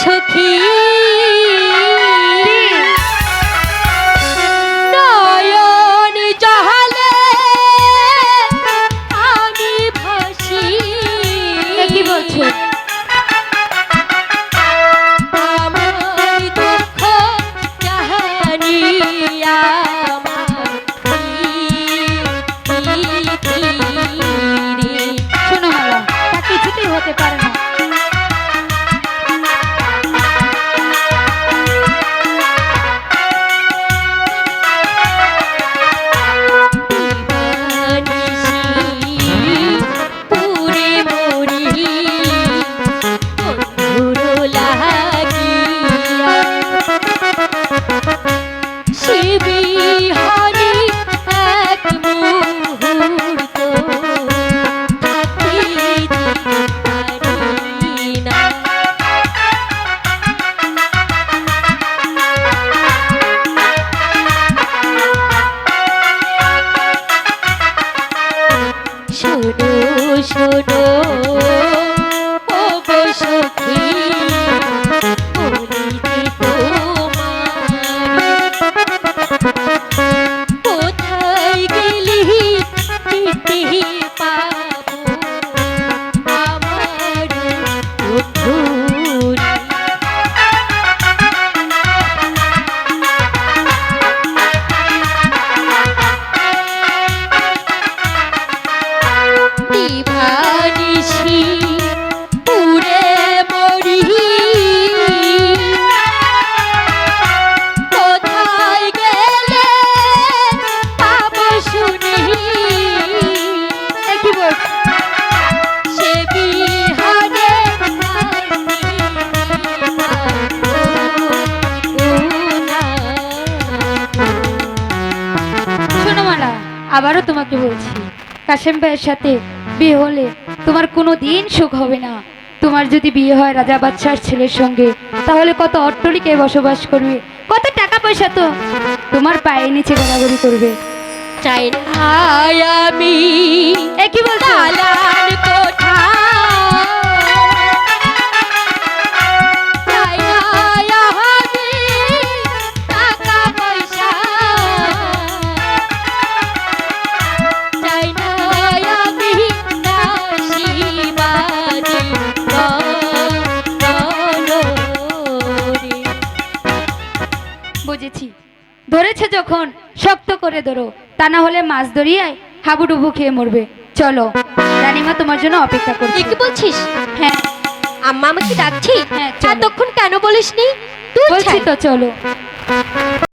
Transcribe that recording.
সখী শোনো শোনো। আবারও তোমাকে বলছি কাশেম ভাইয়ের সাথে বিয়ে হলে তোমার কোনো দিন সুখ হবে না। তোমার যদি বিয়ে হয় রাজা বাদশার ছেলের সঙ্গে তাহলে কত অট্টলিকায় বসবাস করবে কত টাকা পয়সা তো তোমার পায়ে নিচে গড়াগড়ি করবে। চাই না আমি এ কি বলছো? বুঝেছি। ধরেছে যখন শক্ত করে ধরো তা না হলে মাছ দরিয়ায় হাবুডুবু খেয়ে মরবে। চলো রানিমা তোমার জন্য অপেক্ষা করছি। কি বলছিস? হ্যাঁ। আম্মা আমাকে ডাকছি? হ্যাঁ। এতক্ষণ কেন বলিসনি? তুই বলছি তো চলো।